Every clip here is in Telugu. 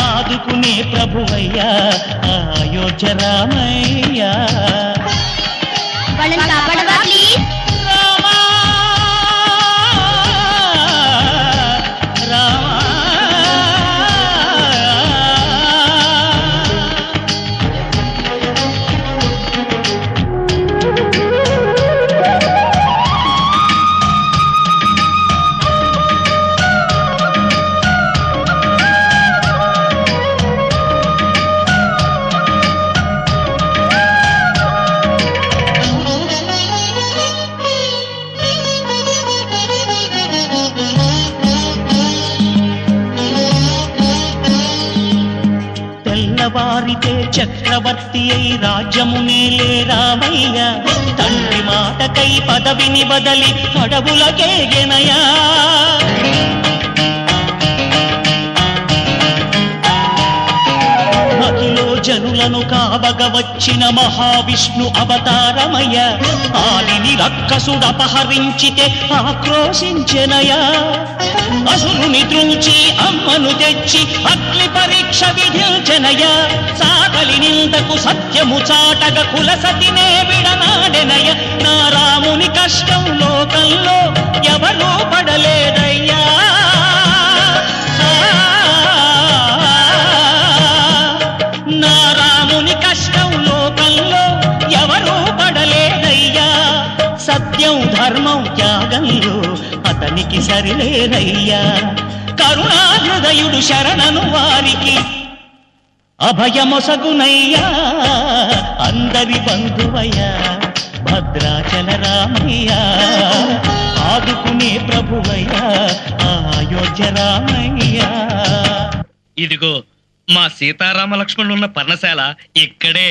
ఆదుకునే ప్రభువయ్యా అయోధ్య రామయ్య. వాళ్ళని కాపాడవా ప్లీజ్ తెల్లవారితే చక్రవర్తి అయి రాజ్యము నేలే రామయ్య. తండ్రి మాటకై పదవిని బదలి అడవులకేగెనయా మహిలో జనులను కావగ వచ్చిన మహావిష్ణు అవతారమయ్య. ఆలిని రక్కసుడు అపహరించితే ఆక్రోశించెనయా అసురుని త్రుంచి అమ్మను తెచ్చి అగ్ని పరి విధించనయ సాగలి నిందకు సత్యము చాటగ కుల సతినే విడనాడెనయ నా రాముని కష్టం లోకంలో ఎవరూ పడలేదయ్యా. నా రాముని కష్టం లోకంలో ఎవరూ పడలేదయ్యా. సత్యం ధర్మం త్యాగంలో అతనికి సరిలేరయ్యా కరుణా హృదయుడు శరణను వారికి అభయమొసగునయ్యా అందరి బంధువయ్యా భద్రాచల రామయ్యా ఆదుకునే ప్రభువయ్యా అయోధ్య రామయ్యా. ఇదిగో మా సీతారామ లక్ష్మణులు ఉన్న పర్ణశాల ఇక్కడే.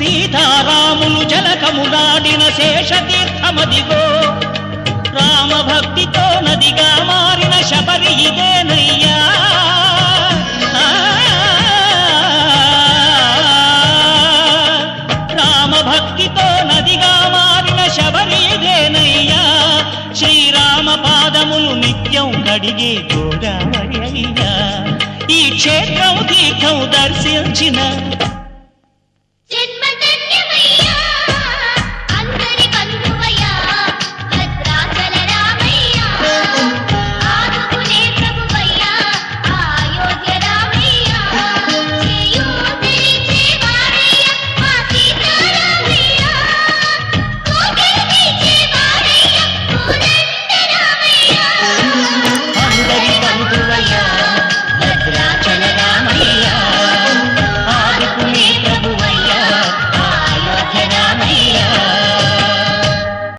సీతారాములు జలకములాడిన శేషతీర్థమదిగో. రామ భక్తితో నదిగా మారిన శబరి ఇదేనయ్యా. రామ భక్తితో నదిగా మారిన శబరి ఇదేనయ్యా. శ్రీరామ పాదములు నిత్యం కడిగే గోదావరి అయ్యా. ఈ క్షేత్రం తీర్థం దర్శించిన